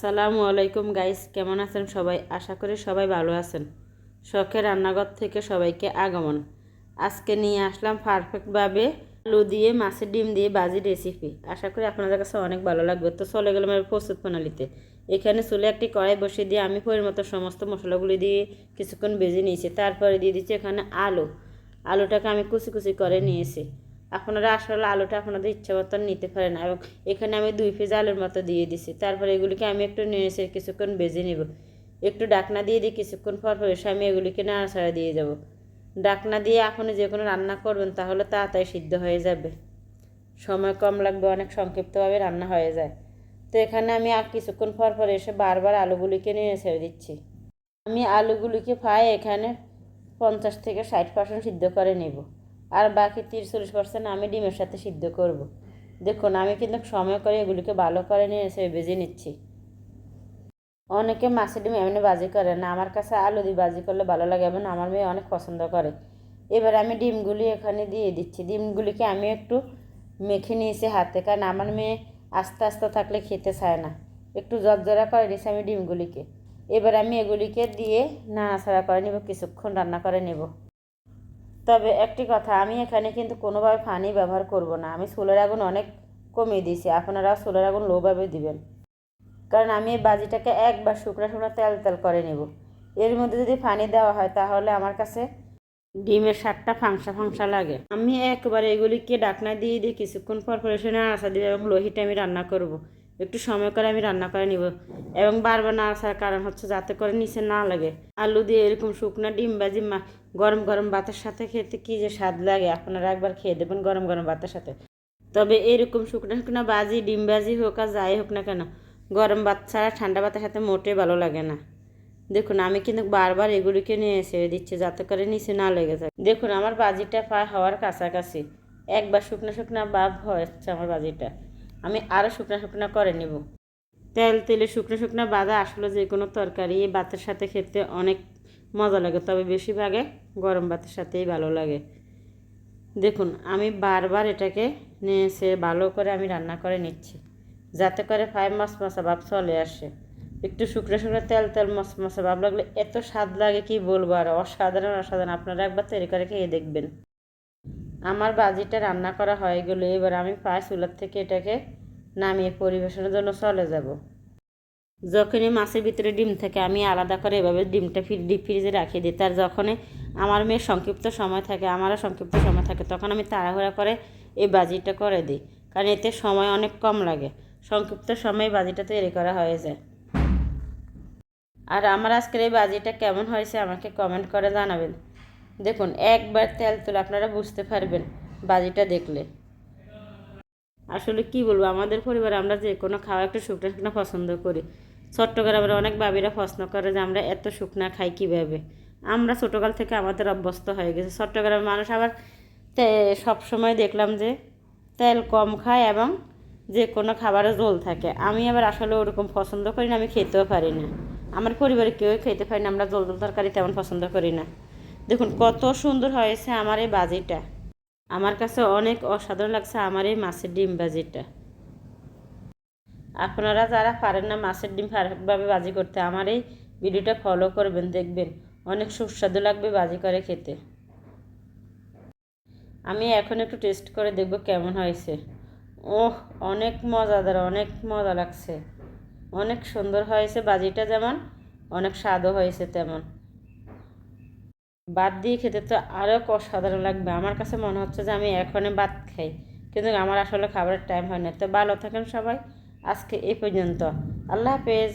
সালামু আলাইকুম গাইস, কেমন আছেন সবাই? আশা করি সবাই ভালো আছেন। শখের রান্নাঘর থেকে সবাইকে আগমন। আজকে নিয়ে আসলাম পারফেক্টভাবে আলু দিয়ে, মাছের ডিম দিয়ে বাজি রেসিপি আশা করি আপনাদের কাছে অনেক ভালো লাগবে। তো চলে গেলাম এর প্রস্তুত প্রণালীতে। এখানে চুলে একটি কড়াই বসিয়ে দিয়ে আমি পরিমতো সমস্ত মশলাগুলি দিয়ে কিছুক্ষণ ভেজে নিয়েছি। তারপরে দিয়ে দিচ্ছি এখানে আলু। আলুটাকে আমি কুচি কুচি করে নিয়েছি। আপনারা আসলে আলুটা আপনাদের ইচ্ছা মতন নিতে পারেন এবং এখানে আমি দুই পিস আলুর মতো দিয়ে দিছি। তারপরে এগুলিকে আমি একটু নিয়েছি, কিছুক্ষণ বেজে নেব। একটু ডাকনা দিয়ে দিই, কিছুক্ষণ পর পর এসে আমি এগুলিকে নাড়াচাড়া দিয়ে যাব। ডাকনা দিয়ে আপনি যে কোনো রান্না করবেন, তাহলে তাড়াতাড়ি সিদ্ধ হয়ে যাবে। সময় কম লাগবে, অনেক সংক্ষিপ্তভাবে রান্না হয়ে যায়। তো এখানে আমি আর কিছুক্ষণ পর পর এসে বারবার আলুগুলিকে নিয়ে ছেড়ে দিচ্ছি। আমি আলুগুলিকে প্রায় এখানে পঞ্চাশ থেকে ষাট পার্সেন্ট সিদ্ধ করে নেব। আর বাকি তিরিশ চল্লিশ পার্সেন্ট আমি ডিমের সাথে সিদ্ধ করব। দেখুন, আমি কিন্তু সময় করে এগুলিকে ভালো করে নিয়ে এসে ভেজে নিচ্ছি। অনেকে মাছের ডিম এমনি বাজি করে না, আমার কাছে আলু দিয়ে বাজি করলে ভালো লাগে এবং আমার মেয়ে অনেক পছন্দ করে। এবার আমি ডিমগুলি এখানে দিয়ে দিচ্ছি। ডিমগুলিকে আমি একটু মেখে নিয়েছি হাতে, কারণ আমার মেয়ে আস্তে আস্তে থাকলে খেতে চায় না। একটু জর্জরা করে নিয়েছি আমি ডিমগুলিকে। এবার আমি এগুলিকে দিয়ে নাড়াচাড়া করে নেব, কিছুক্ষণ রান্না করে নেব। তবে একটি কথা, আমি এখানে কিন্তু কোনোভাবে ফানি ব্যবহার করব না। আমি সোলার আগুন অনেক কমিয়ে দিয়েছি আপনারাও সোলার আগুন লোভাবে দিবেন। কারণ আমি এই বাজিটাকে একবার শুকনো শুকনো তেল তেল করে নেব। এর মধ্যে যদি পানি দেওয়া হয়, তাহলে আমার কাছে ডিমের স্বাদটা ফাংসা ফাংসা লাগে। আমি একবার এগুলিকে ডাকনা দিয়ে দিয়ে কিছুক্ষণ পর পর নাড়াচা দিব এবং লোহিটা আমি রান্না করব। একটু সময় করে আমি রান্না করে নিব। এবং বারবার না আসার কারণ হচ্ছে যাতে করে নিচে না লাগে। আলু দিয়ে এরকম শুকনো ডিম বাজি গরম গরম ভাতের সাথে খেতে কী যে স্বাদ লাগে, আপনারা একবার খেয়ে দেবেন গরম গরম ভাতের সাথে। তবে এরকম শুকনো শুকনো বাজি ডিম বাজি হোক আর যাই হোক না কেন, গরম ভাত ছাড়া ঠান্ডা ভাতের সাথে মোটে ভালো লাগে না। দেখুন, আমি কিন্তু বারবার এগুলিকে নিয়ে এসে দিচ্ছি যাতে করে নিচে না লেগে যায়। দেখুন, আমার বাজিটা প্রায় হওয়ার কাছাকাছি। একবার শুকনো শুকনো ভাব হচ্ছে আমার বাজিটা আমি আরও শুকনো শুকনো করে নেব। তেল, তেলে শুকনো শুকনো বাদা আসলে যে কোনো তরকারি, এই ভাতের সাথে খেতে অনেক মজা লাগে, তবে বেশিরভাগে গরম ভাতের সাথেই ভালো লাগে। দেখুন, আমি বারবার এটাকে নিয়ে এসে ভালো করে আমি রান্না করে নিচ্ছি, যাতে করে ফাইভ মাস মশা ভাব চলে আসে। একটু শুকনো শুকনো তেল তেল মশ মশা ভাব লাগলে এত স্বাদ লাগে, কি বলব? আর অসাধারণ অসাধারণ। আপনারা একবার তৈরি করে খেয়ে দেখবেন। আমার বাজিটা রান্না করা হয়ে গেলো, এবার আমি প্রায় চুলার থেকে এটাকে নামিয়ে পরিবেশনের জন্য চলে যাব। যখনই মাছের ভিতরে ডিম থাকে, আমি আলাদা করে এভাবে ডিমটা ফির ডিপ ফ্রিজে রাখিয়ে দিই। তার যখনই আমার মেয়ের সংক্ষিপ্ত সময় থাকে, আমারও সংক্ষিপ্ত সময় থাকে, তখন আমি তাড়াহুড়া করে এই বাজিটা করে দিই। কারণ এতে সময় অনেক কম লাগে। সংক্ষিপ্ত সময়ে বাজিটা তৈরি করা হয়ে যায়। আর আমার আজকের এই বাজিটা কেমন হয়েছে আমাকে কমেন্ট করে জানাবেন। দেখুন, একবার তেল তুলে আপনারা বুঝতে পারবেন বাজিটা দেখলে। আসলে কি বলব, আমাদের পরিবারে আমরা যে কোনো খাওয়া একটু শুকনো শুকনো পছন্দ করি। চট্টগ্রামের অনেক বাবিরা প্রশ্ন করে যে আমরা এত শুকনা খাই কীভাবে? আমরা ছোটোকাল থেকে আমাদের অভ্যস্ত হয়ে গেছে। চট্টগ্রামের মানুষ আবার সবসময় দেখলাম যে তেল কম খায় এবং যে কোনো খাবারে ঝোল থাকে। আমি আবার আসলে ওরকম পছন্দ করি না, আমি খেতেও পারি না। আমার পরিবারে কেউ খেতে পারি না, আমরা জল জল তরকারি তেমন পছন্দ করি না। দেখুন, কত সুন্দর হয়েছে আমার এই বাজিটা। আমার কাছে অনেক অসাধারণ লাগছে আমার এই মাছের ডিম বাজিটা। আপনারা যারা পারেন না মাছের ডিম পারফেক্টভাবে বাজি করতে, আমার এই ভিডিওটা ফলো করবেন, দেখবেন। অনেক সুস্বাদু লাগবে বাজি করে খেতে। আমি এখন একটু টেস্ট করে দেখব কেমন হয়েছে। ওহ, অনেক মজাদার, অনেক মজা লাগছে। অনেক সুন্দর হয়েছে বাজিটা যেমন, অনেক স্বাদও হয়েছে তেমন। বাদ দিয়ে খেতে তো আরও অসাধারণ লাগবে। আমার কাছে মনে হচ্ছে যে আমি এখনই ভাত খাই। কিন্তু আমার আসলে খাবারের টাইম হয় না। তো ভালো থাকেন সবাই। আজকে এই পর্যন্ত। আল্লাহ হাফেজ।